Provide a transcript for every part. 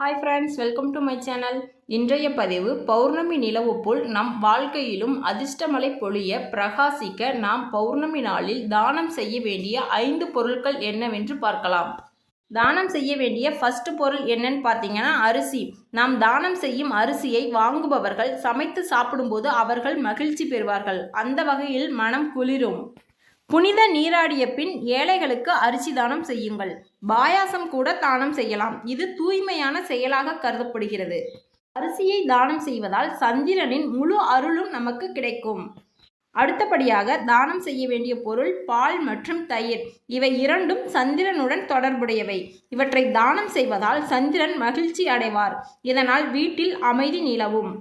Hi friends welcome to my channel இன்றைய பதிவு பௌர்ணமி நிலவு போல் நம் வாழ்க்கையிலும் அதிர்ஷ்டமலை பொழிய பிரகாசிக்க நாம் பௌர்ணமி நாளில் தானம் செய்ய வேண்டிய ஐந்து பொருட்கள் என்னவென்று பார்க்கலாம். தானம் செய்ய வேண்டிய ஃபர்ஸ்ட் பொருள் என்னன்னு பார்த்தீங்கன்னா அரிசி. நாம் தானம் செய்யும் அரிசியை வாங்குபவர்கள் சமைத்து சாப்பிடும்போது அவர்கள் மகிழ்ச்சி பெறுவார்கள். அந்த வகையில் மனம் குளிரும். புனித நீராடிய பின் ஏழைகளுக்கு அரிசி தானம் செய்யுங்கள். பாயாசம் கூட தானம் செய்யலாம். இது தூய்மையான செயலாக கருதப்படுகிறது. அரிசியை தானம் செய்வதால் சந்திரனின் முழு அருளும் நமக்கு கிடைக்கும். அடுத்தபடியாக தானம் செய்ய வேண்டிய பொருள் பால் மற்றும் தயிர். இவை இரண்டும் சந்திரனுடன் தொடர்புடையவை. இவற்றை தானம் செய்வதால் சந்திரன் மகிழ்ச்சி அடைவார். இதனால் வீட்டில் அமைதி நிலவும்.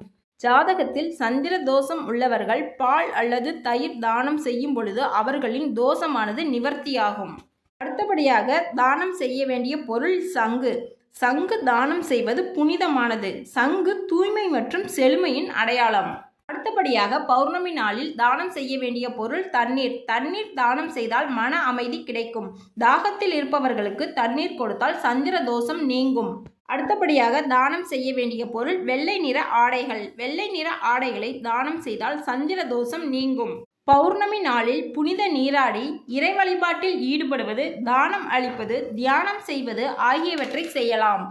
ஜாதகத்தில் சந்திர தோஷம் உள்ளவர்கள் பால் அல்லது தயிர் தானம் செய்யும் பொழுது அவர்களின் தோஷமானது நிவர்த்தியாகும். அடுத்தபடியாக தானம் செய்ய வேண்டிய பொருள் சங்கு. சங்கு தானம் செய்வது புனிதமானது. சங்கு தூய்மை மற்றும் செழுமையின் அடையாளம். அடுத்தபடியாக பௌர்ணமி நாளில் தானம் செய்ய வேண்டிய பொருள் தண்ணீர். தண்ணீர் தானம் செய்தால் மன அமைதி கிடைக்கும். தாகத்தில் இருப்பவர்களுக்கு தண்ணீர் கொடுத்தால் சந்திர தோஷம் நீங்கும். அடுத்தபடியாக தானம் செய்ய வேண்டிய பொருள் வெள்ளை நிற ஆடைகள். வெள்ளை நிற ஆடைகளை தானம் செய்தால் சந்திர தோஷம் நீங்கும். பௌர்ணமி நாளில் புனித நீராடி இறை வழிபாட்டில் ஈடுபடுவது தானம் அளிப்பது தியானம் செய்வது ஆகியவற்றை செய்யலாம்.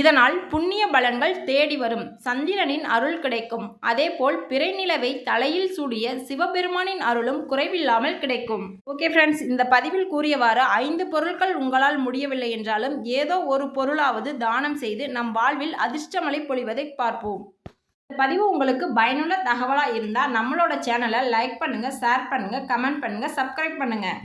இதனால் புண்ணிய பலன்கள் தேடி வரும். சந்திரனின் அருள் கிடைக்கும். அதேபோல் பிறைநிலவை தலையில் சூடிய சிவபெருமானின் அருளும் குறைவில்லாமல் கிடைக்கும். ஓகே ஃப்ரெண்ட்ஸ் இந்த பதிவில் கூறியவாறு ஐந்து பொருட்கள் உங்களால் முடியவில்லை என்றாலும் ஏதோ ஒரு பொருளாவது தானம் செய்து நம் வாழ்வில் அதிர்ஷ்டமலை பொழிவதை பார்ப்போம். இந்த பதிவு உங்களுக்கு பயனுள்ள தகவலாக இருந்தால் நம்மளோட சேனலை லைக் பண்ணுங்கள் ஷேர் பண்ணுங்கள் கமெண்ட் பண்ணுங்கள் சப்ஸ்கிரைப் பண்ணுங்கள்